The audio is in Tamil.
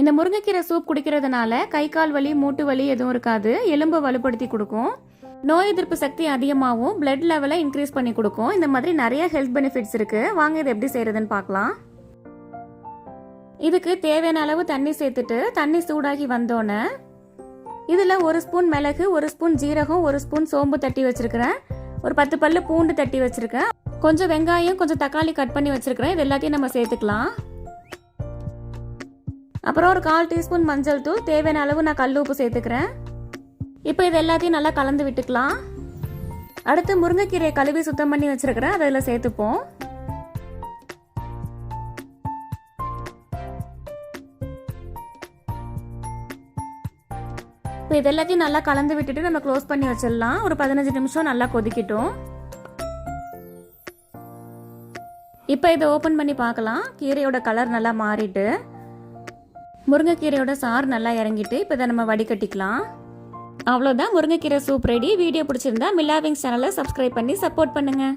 இந்த முருங்கைக்கீரை சூப் குடிக்கிறதுனால கை கால் வலி மூட்டு வலி எதுவும் இருக்காது. எலும்பை வலுப்படுத்தி கொடுக்கும். நோய் எதிர்ப்பு சக்தி அதிகமாகவும் பிளட் லெவலை இன்க்ரீஸ் பண்ணி கொடுக்கும். இந்த மாதிரி நிறைய ஹெல்த் பெனிஃபிட்ஸ் இருக்கு. வாங்க இது எப்படி செய்யறதுன்னு பார்க்கலாம். இதுக்கு தேவையான அளவு தண்ணி சேர்த்துட்டு தண்ணி சூடாகி வந்தோன்னே இதில் ஒரு ஸ்பூன் மிளகு ஒரு ஸ்பூன் ஜீரகம் ஒரு ஸ்பூன் சோம்பு தட்டி வச்சிருக்கிறேன். ஒரு பத்து பல்லு பூண்டு தட்டி வச்சிருக்கேன். கொஞ்சம் வெங்காயம் கொஞ்சம் தக்காளி கட் பண்ணி வச்சிருக்கிறேன். இது எல்லாத்தையும் நம்ம சேர்த்துக்கலாம். அப்புறம் ஒரு கால் டீஸ்பூன் மஞ்சள் தூள் தேவையான அளவு நான் கல் உப்பு சேர்த்துக்கிறேன். இப்போ இது எல்லாத்தையும் நல்லா கலந்து விட்டுக்கலாம். அடுத்து முருங்கைக்கீரையை கழுவி சுத்தம் பண்ணி வச்சிருக்கிறேன். அதை சேர்த்துப்போம். இப்போ இது எல்லாத்தையும் நல்லா கலந்து விட்டுட்டு நம்ம க்ளோஸ் பண்ணி வச்சிடலாம். ஒரு பதினஞ்சு நிமிஷம் நல்லா கொதிக்கட்டும். இப்போ இதை ஓப்பன் பண்ணி பார்க்கலாம். கீரையோட கலர் நல்லா மாறிட்டு. முருங்கைக்கீரையோட சாறு நல்லா இறங்கிட்டு இப்போ இதை நம்ம வடிகட்டிக்கலாம். அவ்வளோதான் முருங்கைக்கீரை சூப் ரெடி வீடியோ பிடிச்சிருந்தா மில்லாவிங் சேனலை சப்ஸ்கிரைப் பண்ணி சப்போர்ட் பண்ணுங்கள்